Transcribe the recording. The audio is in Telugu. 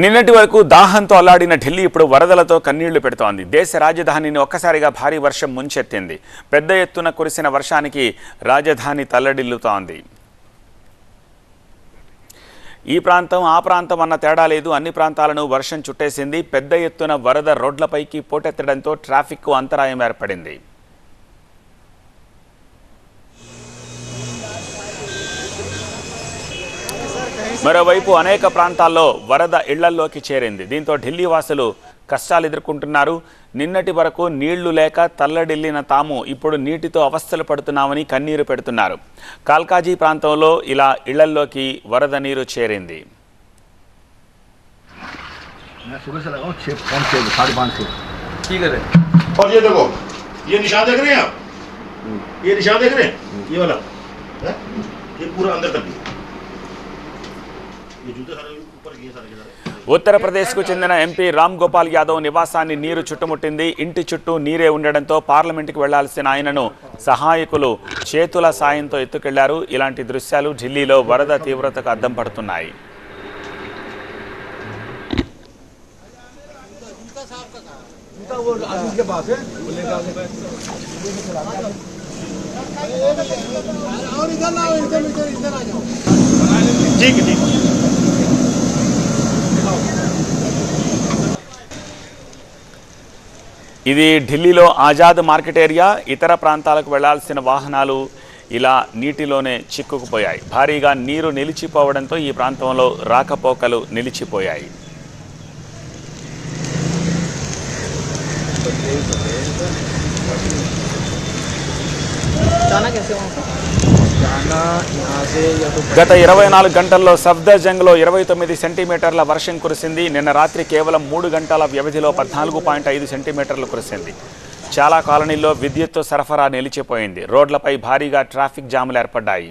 నిన్నటి వరకు దాహంతో అల్లాడిన ఢిల్లీ ఇప్పుడు వరదలతో కన్నీళ్ళు పెడుతోంది. దేశ రాజధానిని ఒక్కసారిగా భారీ వర్షం ముంచెత్తింది. పెద్ద ఎత్తున కురిసిన వర్షానికి రాజధాని తల్లడిల్లుతోంది. ఈ ప్రాంతం ఆ ప్రాంతం అన్న తేడా లేదు. అన్ని ప్రాంతాలను వర్షం చుట్టేసింది. పెద్ద ఎత్తున వరద రోడ్లపైకి పోటెత్తడంతో ట్రాఫిక్కు అంతరాయం ఏర్పడింది. మరోవైపు అనేక ప్రాంతాల్లో వరద ఇళ్లల్లోకి చేరింది దీంతో ఢిల్లీ వాసులు కష్టాలు ఎదుర్కొంటున్నారు నిన్నటి వరకు నీళ్లు లేక తల్లడిల్లిన తాము ఇప్పుడు నీటితో అవస్థలు పడుతున్నామని కన్నీరు పెడుతున్నారు కాల్కాజీ ప్రాంతంలో ఇలా ఇళ్లల్లోకి వరద నీరు చేరింది मैं सुबह से लगाऊँ छः पाँच छः साढ़े पाँच छः ठीक है और ये देखो ये निशान देख रहे हैं आप ये निशान देख रहे हैं ये वाला है? ये पूरा अंदर तक ఉత్తరప్రదేశ్కు చెందిన ఎంపీ రామ్ గోపాల్ యాదవ్ నివాసాన్ని నీరు చుట్టుముట్టింది ఇంటి చుట్టూ నీరే ఉండడంతో పార్లమెంటుకు వెళ్లాల్సిన ఆయనను సహాయకులు చేతుల సాయంతో ఎత్తుకెళ్లారు ఇలాంటి దృశ్యాలు ఢిల్లీలో వరద తీవ్రతకు అద్దం పడుతున్నాయి वो आशीष के पास है ठीक है ठीक ఇది ఢిల్లీలో ఆజాద్ మార్కెట్ ఏరియా. ఇతర ప్రాంతాలకు వెళ్ళాల్సిన వాహనాలు ఇలా నీటిలోనే చిక్కుకుపోయాయి. భారీగా నీరు నిలిచిపోవడంతో ఈ ప్రాంతంలో రాకపోకలు నిలిచిపోయాయి. చాలా గత ఇరవై నాలుగు గంటల్లో సఫ్దర్జంగ్లో ఇరవై తొమ్మిది సెంటీమీటర్ల వర్షం కురిసింది. నిన్న రాత్రి కేవలం మూడు గంటల వ్యవధిలో పద్నాలుగు పాయింట్ ఐదు సెంటీమీటర్లు కురిసింది. చాలా కాలనీల్లో విద్యుత్తు సరఫరా నిలిచిపోయింది. రోడ్లపై భారీగా ట్రాఫిక్ జాములు ఏర్పడ్డాయి.